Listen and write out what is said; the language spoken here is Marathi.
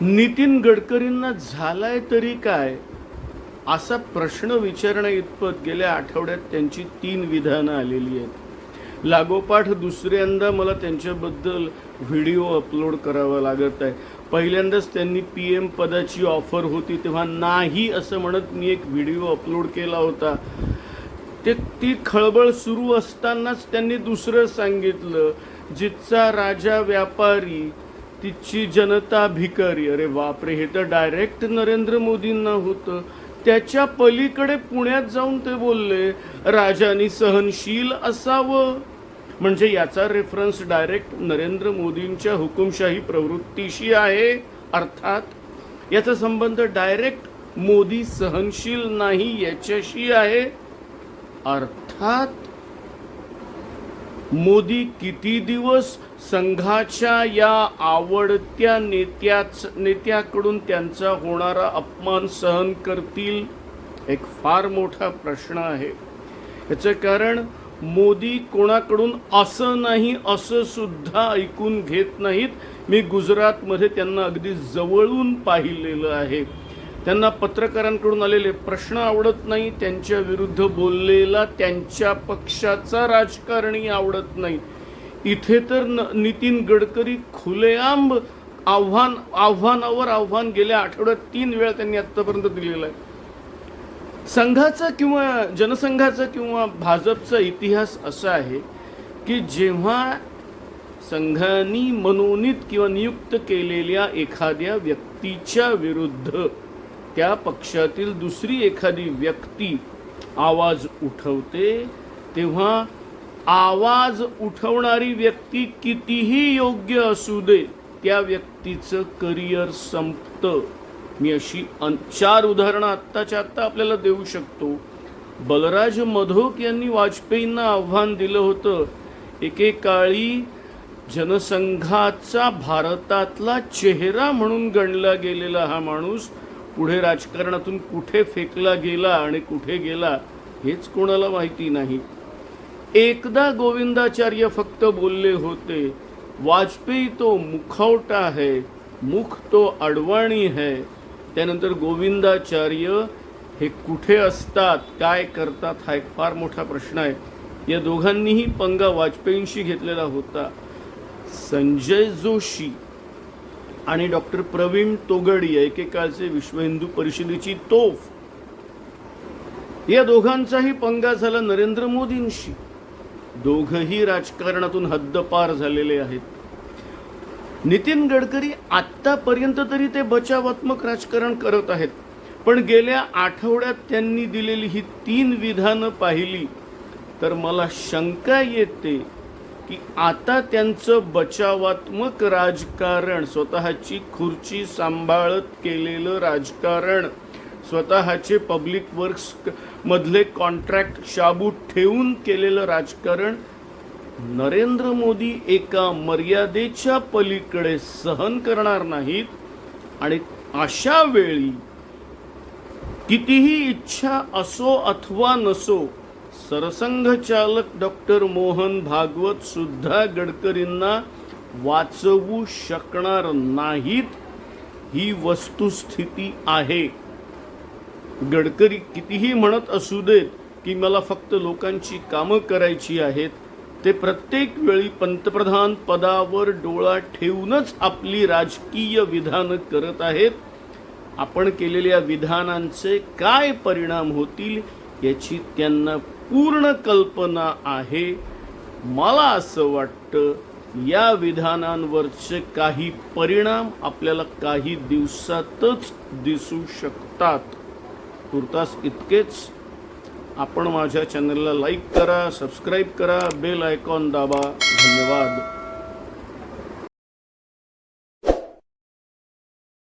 नितीन गडकरींना झालाय तरी काय? असा प्रश्न विचारणं इतपत गेल्या आठवड्यात त्यांची तीन विधानं आलेली आहेत. लागोपाठ दुसऱ्यांदा मला त्यांच्याबद्दल व्हिडिओ अपलोड करावा लागत आहे. पहिल्यांदाच त्यांनी पी एम पदाची ऑफर होती तेव्हा नाही असं म्हणत मी एक व्हिडिओ अपलोड केला होता. ते ती खळबळ सुरू असतानाच त्यांनी दुसरं सांगितलं जिथचा राजा व्यापारी तिची जनता भिकारी. अरे बापरे हे तर डायरेक्ट नरेंद्र मोदींना होतं. त्याच्या पलीकडे पुण्यात जाऊन ते बोलले राजानी सहनशील असावं. म्हणजे याचा रेफरन्स डायरेक्ट नरेंद्र मोदींच्या हुकुमशाही प्रवृत्तीशी आहे अर्थात याचा संबंध डायरेक्ट मोदी सहनशील नाही याच्याशी आहे अर्थात मोदी किती दिवस संघाच्या या आवडत्या नेत्याच नेत्याकडून त्यांचा होणारा अपमान सहन करतील? एक फार मोठा प्रश्न आहे. याचं कारण मोदी कोणाकडून असं नाही असं सुद्धा ऐकून घेत नाहीत. मी गुजरातमध्ये त्यांना अगदी जवळून पाहिलेलं आहे. त्यांना पत्रकारांकडून आलेले प्रश्न आवडत नाही त्यांच्या विरुद्ध बोललेला त्यांच्या पक्षाचा राजकारणी आवडत नाही. इथे तर न नितीन गडकरी खुलेआंब आव्हान आव्हानावर आव्हान गेल्या आठवड्यात तीन वेळा त्यांनी आत्तापर्यंत दिलेलं आहे. संघाचा किंवा जनसंघाचा किंवा भाजपचा इतिहास असा आहे की जेव्हा संघांनी मनोनीत किंवा नियुक्त केलेल्या एखाद्या व्यक्तीच्या विरुद्ध त्या पक्षातील दुसरी एखादी व्यक्ती आवाज उठवते तेव्हा आवाज उठवणारी व्यक्ती कितीही योग्य असू दे त्या व्यक्तीचं करिअर संपतं. मी अशी अन चार उदाहरणं आत्ताच्या आत्ता आपल्याला देऊ शकतो. बलराज मधोक यांनी वाजपेयींना आव्हान दिलं होतं. एकेकाळी जनसंघाचा भारतातला चेहरा म्हणून गणला गेलेला हा माणूस पुढे राजकारणातून कुठे फेकला गेला आणि कुठे गेला हेच कोणाला माहिती नाही. एकदा गोविंदाचार्य फक्त बोलले होते वाजपेयी तो मुखवटा है मुख तो अडवाणी है. त्यानंतर गोविंदाचार्य हे कुठे असतात काय करतात हा एक फार मोठा प्रश्न आहे. या दोघांनीही पंगा वाजपेयींशी घेतलेला होता. संजय जोशी आणि डॉक्टर प्रवीण तोगडिया एकेकाळचे विश्व हिंदू परिषदेची तोफ. या दोघांचाही पंगा झाला नरेंद्र मोदींशी. दोघही राजकारणातून हद्दपार झालेले आहेत. नितीन गडकरी आत्तापर्यंत तरी ते बचावात्मक राजकारण करत आहेत. पण गेल्या आठवड्यात त्यांनी दिलेली ही तीन विधानं पाहिली तर मला शंका येते की आता त्यांचं बचावात्मक राजकारण स्वतःची खुर्ची सांभाळत केलेलं राजकारण स्वतःचे पब्लिक वर्क्स मधले कॉन्ट्रॅक्ट शाबूत ठेवून केलेलं राजकारण नरेंद्र मोदी एका मर्यादेच्या पलीकडे सहन करणार नाहीत आणि अशा वेळी कितीही इच्छा असो अथवा नसो सरसंघचालक डॉक्टर मोहन भागवत सुद्धा गडकरींना वाचवू शकणार नाहीत ही वस्तुस्थिती आहे. गडकरी कितीही म्हणत असू देत की मला फक्त लोकांची कामं करायची आहेत ते प्रत्येक वेळी पंतप्रधान पदावर डोळा ठेवूनच आपली राजकीय विधानं करत आहेत. आपण केलेल्या विधानांचे काय परिणाम होतील याची त्यांना पूर्ण कल्पना आहे. मला असं वाटतं या विधानांवरचे काही परिणाम आपल्याला काही दिवसातच दिसू शकतात. तुर्तास इतकेच. आपण माझ्या चॅनलला लाईक करा सबस्क्राईब करा बेल आयकॉन दाबा. धन्यवाद.